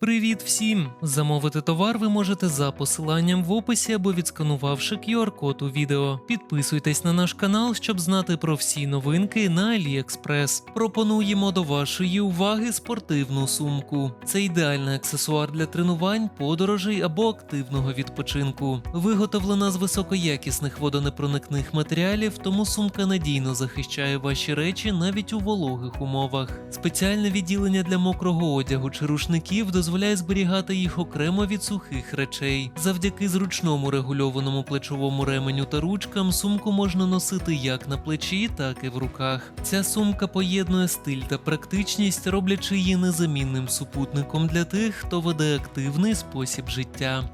Привіт всім! Замовити товар ви можете за посиланням в описі або відсканувавши QR-код у відео. Підписуйтесь на наш канал, щоб знати про всі новинки на AliExpress. Пропонуємо до вашої уваги спортивну сумку. Це ідеальний аксесуар для тренувань, подорожей або активного відпочинку. Виготовлена з високоякісних водонепроникних матеріалів, тому сумка надійно захищає ваші речі навіть у вологих умовах. Спеціальне відділення для мокрого одягу чи рушників дозволяє зберігати їх окремо від сухих речей. Завдяки зручному регульованому плечовому ременю та ручкам сумку можна носити як на плечі, так і в руках. Ця сумка поєднує стиль та практичність, роблячи її незамінним супутником для тих, хто веде активний спосіб життя.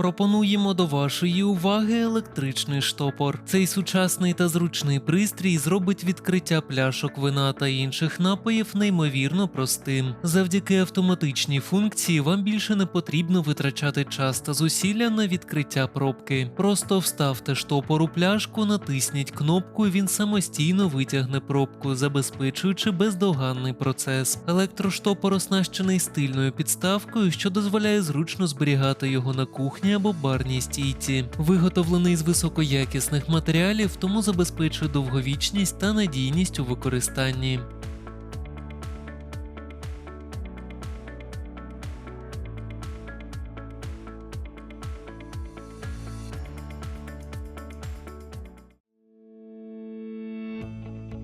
Пропонуємо до вашої уваги електричний штопор. Цей сучасний та зручний пристрій зробить відкриття пляшок вина та інших напоїв неймовірно простим. Завдяки автоматичній функції вам більше не потрібно витрачати час та зусилля на відкриття пробки. Просто вставте штопор у пляшку, натисніть кнопку, і він самостійно витягне пробку, забезпечуючи бездоганний процес. Електроштопор оснащений стильною підставкою, що дозволяє зручно зберігати його на кухні або барній стійці. Виготовлений з високоякісних матеріалів, тому забезпечує довговічність та надійність у використанні.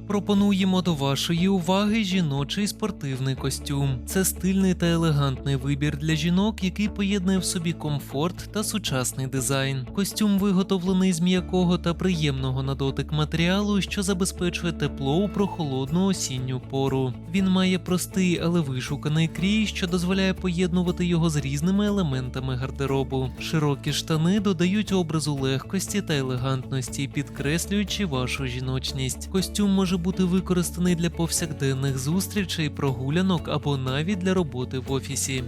Пропонуємо до вашої уваги жіночий спортивний костюм. Це стильний та елегантний вибір для жінок, який поєднує в собі комфорт та сучасний дизайн. Костюм виготовлений з м'якого та приємного на дотик матеріалу, що забезпечує тепло у прохолодну осінню пору. Він має простий, але вишуканий крій, що дозволяє поєднувати його з різними елементами гардеробу. Широкі штани додають образу легкості та елегантності, підкреслюючи вашу жіночність. Костюм може бути використаний для повсякденних зустрічей, прогулянок або навіть для роботи в офісі.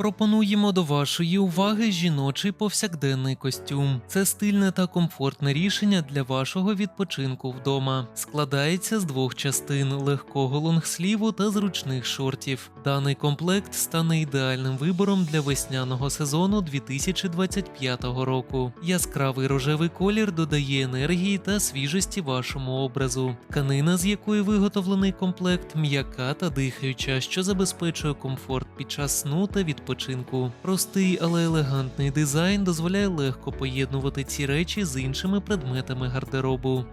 Пропонуємо до вашої уваги жіночий повсякденний костюм. Це стильне та комфортне рішення для вашого відпочинку вдома. Складається з двох частин легкого лонгсліву та зручних шортів. Даний комплект стане ідеальним вибором для весняного сезону 2025 року. Яскравий рожевий колір додає енергії та свіжості вашому образу. Тканина, з якої виготовлений комплект, м'яка та дихаюча, що забезпечує комфорт під час сну та відпочинку. Простий, але елегантний дизайн дозволяє легко поєднувати ці речі з іншими предметами гардеробу.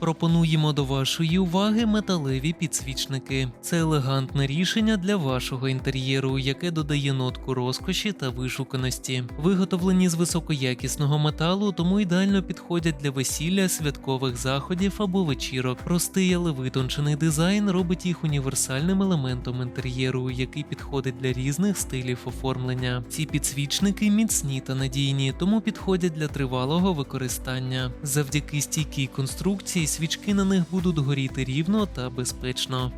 Пропонуємо до вашої уваги металеві підсвічники. Це елегантне рішення для вашого інтер'єру, яке додає нотку розкоші та вишуканості. Виготовлені з високоякісного металу, тому ідеально підходять для весілля, святкових заходів або вечірок. Простий, але витончений дизайн робить їх універсальним елементом інтер'єру, який підходить для різних стилів оформлення. Ці підсвічники міцні та надійні, тому підходять для тривалого використання. Завдяки стійкій конструкції свічки на них будуть горіти рівно та безпечно.